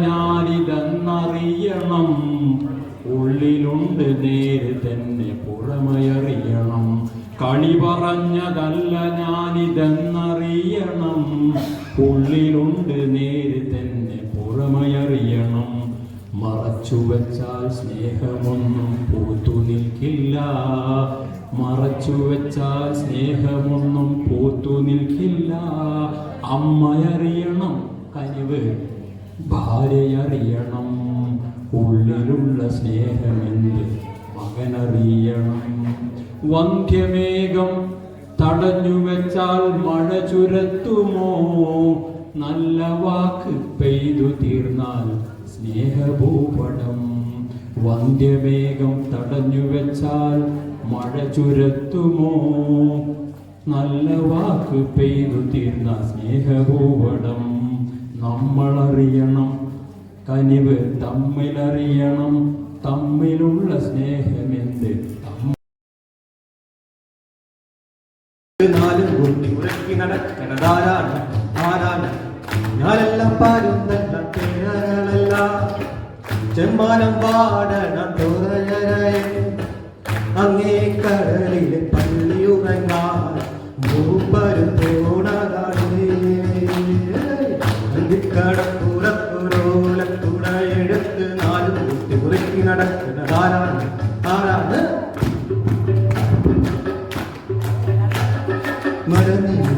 ഞാനിതെന്നറിയണം. ഉള്ളിലുണ്ട് നേര് തന്നെ പുറമയറിയണം. കണി പറഞ്ഞതല്ല ഞാനിതെന്നറിയണം. ഉള്ളിലുണ്ട് നേര് തന്നെ പുറമയറിയണം. മറച്ചു വെച്ചാൽ സ്നേഹമൊന്നും പൂത്തു നിൽക്കില്ല. മറച്ചു വെച്ചാൽ സ്നേഹമൊന്നും പൂത്തു നിൽക്കില്ല. അമ്മയറിയണം കനിവ്. ഭാര്യയറിയണം ഉള്ളിലുള്ള സ്നേഹമെന്ത് മകനറിയണം. വന്ധ്യമേഘം തടഞ്ഞു വെച്ചാൽ മഴ ചുരത്തുമോ? നല്ല വാക്ക് പെയ്തു തീർന്നാൽ സ്നേഹഭൂപടം. വന്ധ്യമേഘം തടഞ്ഞു വെച്ചാൽ മഴ ചുരത്തുമോ? നല്ല വാക്ക് പെയ്തു തീർന്ന സ്നേഹഭൂപടം. നമ്മളറിയണം. കനിവ് തമ്മിലറിയണം. തമ്മിലുള്ള സ്നേഹമെന്ത് എന്ത്? ചെമ്മാനം പാടണ തുറയരായി. അങ്ങേ കടലിൽ പള്ളിയുറങ്ങാൻ മൂപ്പരും മറന്നീരും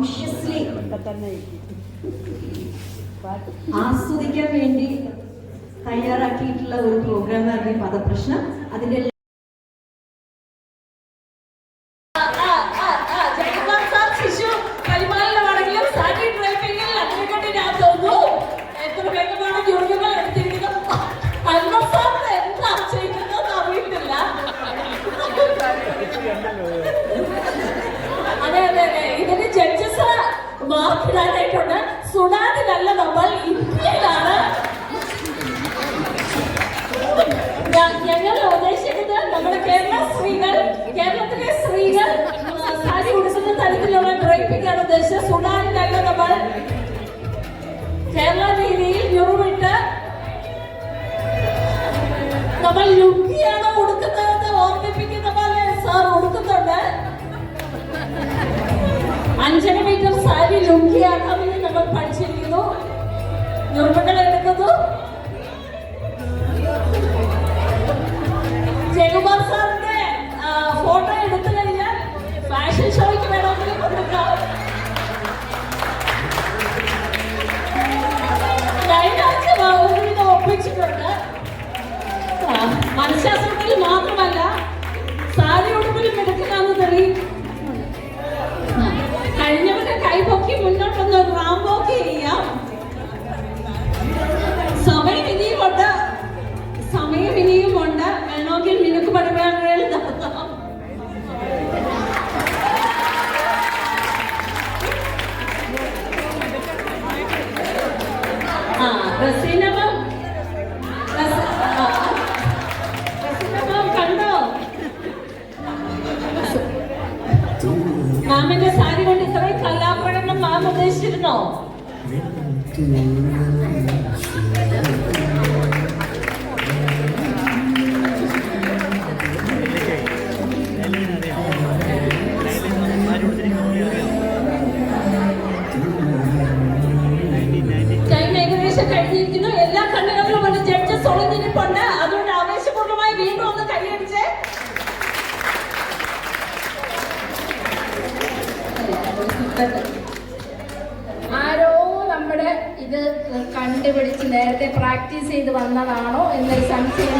കോൺഷ്യസ്ലി ആസ്വദിക്കാൻ വേണ്ടി തയ്യാറാക്കിയിട്ടുള്ള ഒരു പ്രോഗ്രാം ആയിരുന്നു ഈ പദപ്രശ്നം. അതിന്റെ നമ്മൾ ലുങ്കിയാണ് കൊടുക്കുന്നതെന്ന് ഓർമ്മിപ്പിക്കുന്ന പോലെ സാർ കൊടുക്കുന്നുണ്ട് അഞ്ചര മീറ്റർ സാരി ലുങ്കിയാക്കാമെന്ന് നമ്മൾ പഠിച്ചിരിക്കുന്നു. നിർമ്മകൾ എടുക്കുന്നു. ജഗുമാർ സാർ മാമിന്റെ സാരി കൊണ്ട് ഇത്രയും കലാപ്രകടനം മാം ഉദ്ദേശിച്ചിരുന്നോ? ടൈം ഏകദേശം എല്ലാ കണ്ണുകളിലും കണ്ടുപിടിച്ച് നേരത്തെ പ്രാക്ടീസ് ചെയ്ത് വന്നതാണോ എന്നൊരു സംശയം